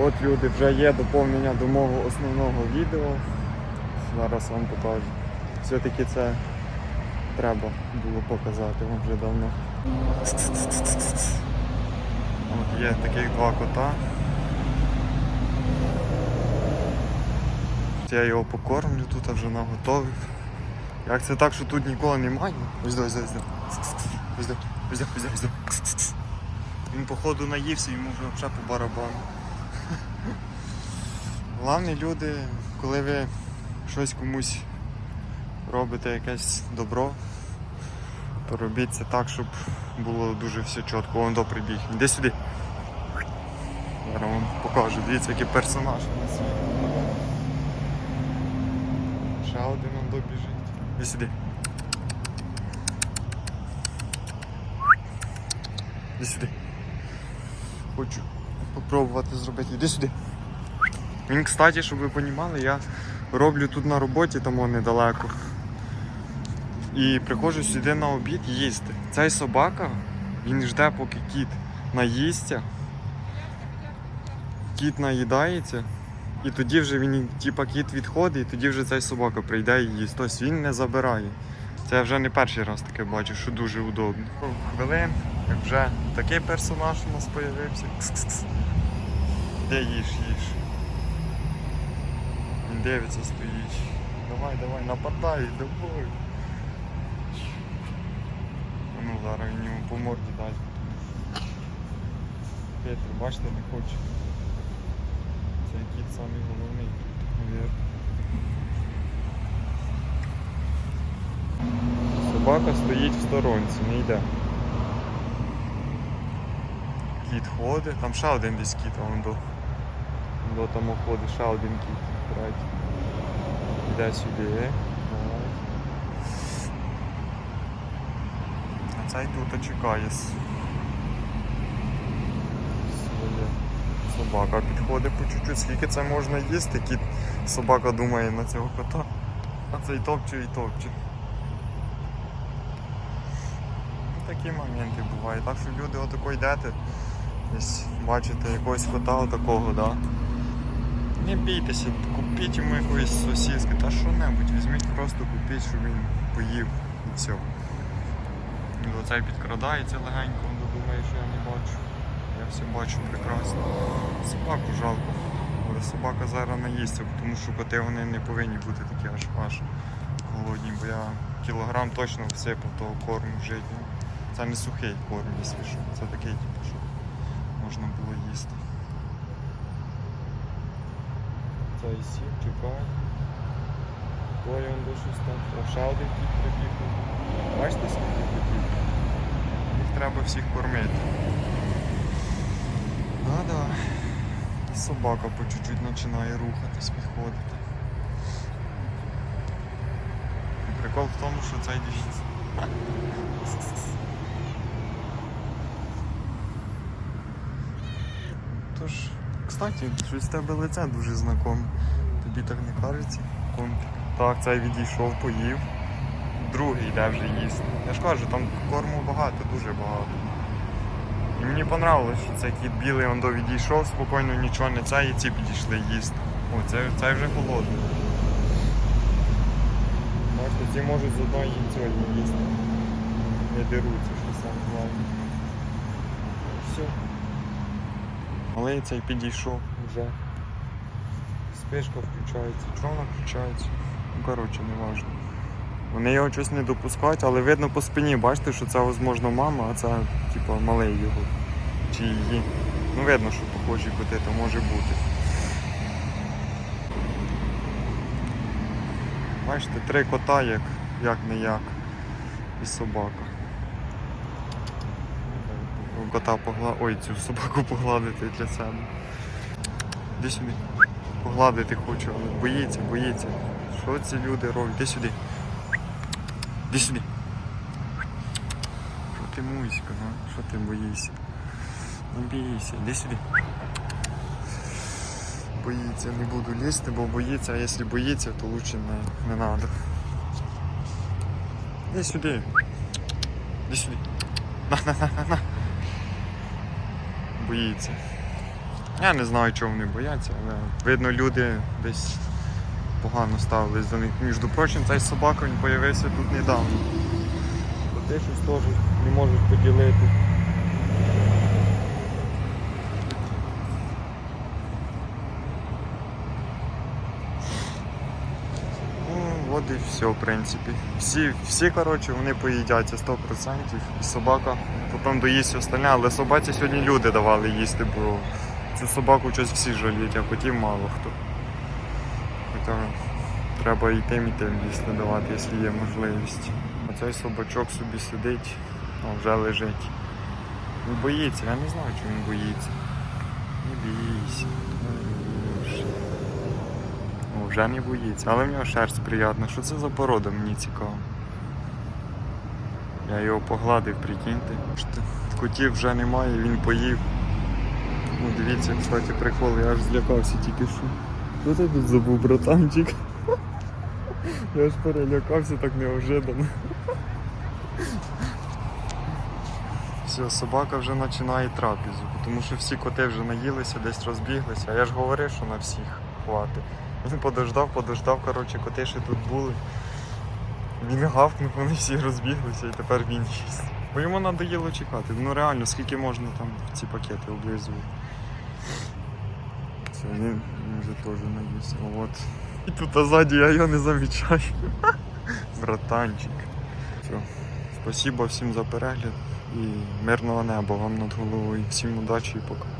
От люди вже є доповнення до мого основного відео. Зараз вам покажу. Все-таки це треба було показати вам вже давно. От є таких два кота. Я його покормлю, тут вже наготовив. Як це так, що тут нікого немає? Ось до, ось до, ось до. Ось до, ось до. Він походу наївся, йому вже взагалі по барабану. Головне люди, коли ви щось комусь робите якесь добро, то робіть це так, щоб було дуже все чітко. Вон до прибіг. Іди сюди. Зараз вам покажу. Дивіться, який персонаж у нас. Ще один он добіжить. Іди сюди. Іди сюди. Хочу попробувати зробити. Іди сюди. Він, кстати, щоб ви розуміли, я роблю тут на роботі, тому недалеко. І приходжу сюди на обід їсти. Цей собака, він жде, поки кіт наїсться. Кіт наїдається, і тоді вже він, типа, кіт відходить, і тоді вже цей собака прийде і їсть. Тобто він не забирає. Це я вже не перший раз таке бачу, що дуже удобно. Хвилин, як вже такий персонаж у нас з'явився. Де їж, їж. Він дивиться, стоїть. Давай, давай, нападай, давай. Ну зараз він йому по морді дасть. Петр, бачите, не хоче. Цей кіт самий головний тут. Собака стоїть в сторонці, не йде. Кіт ходить, там ще один десь кіт, а до. До там ходить ще один кіт. Третій. Йде сюди. А цей тут чекає. Своє. Собака підходить по чуть-чуть. Скільки це можна їсти? Кіт собака думає на цього кота. А цей топче і топче. Такі моменти бувають. Так що люди отако йдете, десь бачите якогось кота отакого, да? Не бійтеся, купіть йому якоїсь сосиски та що-небудь, візьміть просто купіть, щоб він поїв і все. Оцей підкрадається легенько, він думає, що я не бачу. Я все бачу прекрасно. Собаку жалко. Але собака зараз наїсться, тому що коти вони не повинні бути такі аж аж голодні, бо я кілограм точно всипав того корму житнього. Це не сухий корм, якщо що. Це такий, типу, що можна було їсти. Цей сів, чекає. Той он до щось там. Ще один кіт прибіг. Бачите, скільки котів? Їх треба всіх кормити. Да-да. І собака по чуть-чуть починає рухатись, підходити. Прикол в тому, що цей діжить. Тож, кстати, щось в тебе лице дуже знакоме. Тобі так не кажеться? Компік. Так, цей відійшов, поїв. Другий йде вже їсти. Я ж кажу, там корму багато, дуже багато. І мені понравилось, що цей кіт білий он до відійшов, спокійно нічого не це, і ці підійшли їсти. О, це, це вже голодний. Бачите, ці можуть з одної цієї їсти. Не деруться, що саме головне. Все. Але цей підійшов вже. Спишка включається, чого вона включається? Ну, коротше, не важливо. Вони його щось не допускають, але видно по спині, бачите, що це, можливо, мама, а це типу, малий його. Чи її. Ну видно, що похожі коти, то може бути. Бачите, три кота як, як не як. І собака. Кота погла... Ой, цю собаку погладити для себе. Іди сюди. Погладити хочу, але боїться, боїться. Що ці люди роблять? Іди сюди. Іди сюди. Що ти муська, а? Що ти боїшся? Не бійся, іди сюди. Боїться, не буду лізти, бо боїться, а якщо боїться, то лучше не, не надо. Іди сюди. Іди сюди. На, на, на, на, на. Боїться. Я не знаю, чого вони бояться, але видно, люди десь погано ставились до них. Між прочим, цей собака він з'явився тут недавно. Коти щось теж не можуть поділити. Ну, і все, в принципі. Всі, всі коротше, вони поїдяться 100%. І собака потім доїсть остальне, але собаці сьогодні люди давали їсти, бо цю собаку щось всі жаліють, а котів мало хто. Хоча треба і тим, і тим їсти давати, якщо є можливість. А цей собачок собі сидить, а вже лежить. Він боїться, я не знаю, чому він боїться. Не бійся. Ну, вже не боїться, але в нього шерсть приятна. Що це за порода, мені цікаво. Я його погладив, прикиньте. Котів вже немає, він поїв. Ну дивіться, кстати, прикол, я аж злякався тільки що. Що ти тут забув, братанчик? Я ж перелякався так неожиданно. Все, собака вже починає трапезу, тому що всі коти вже наїлися, десь розбіглися. А я ж говорив, що на всіх хватить. Він подождав, подождав, коротше, коти ще тут були. Він гавкнув, вони всі розбіглися і тепер він їсть. Бо йому надоїло чекати. Ну реально, скільки можна там ці пакети облизувати. Він, він вже теж наївся. От. І тут а ззаді я його не замічаю. Братанчик. Все. Спасибо всім за перегляд і мирного неба вам над головою. Всім удачі і пока.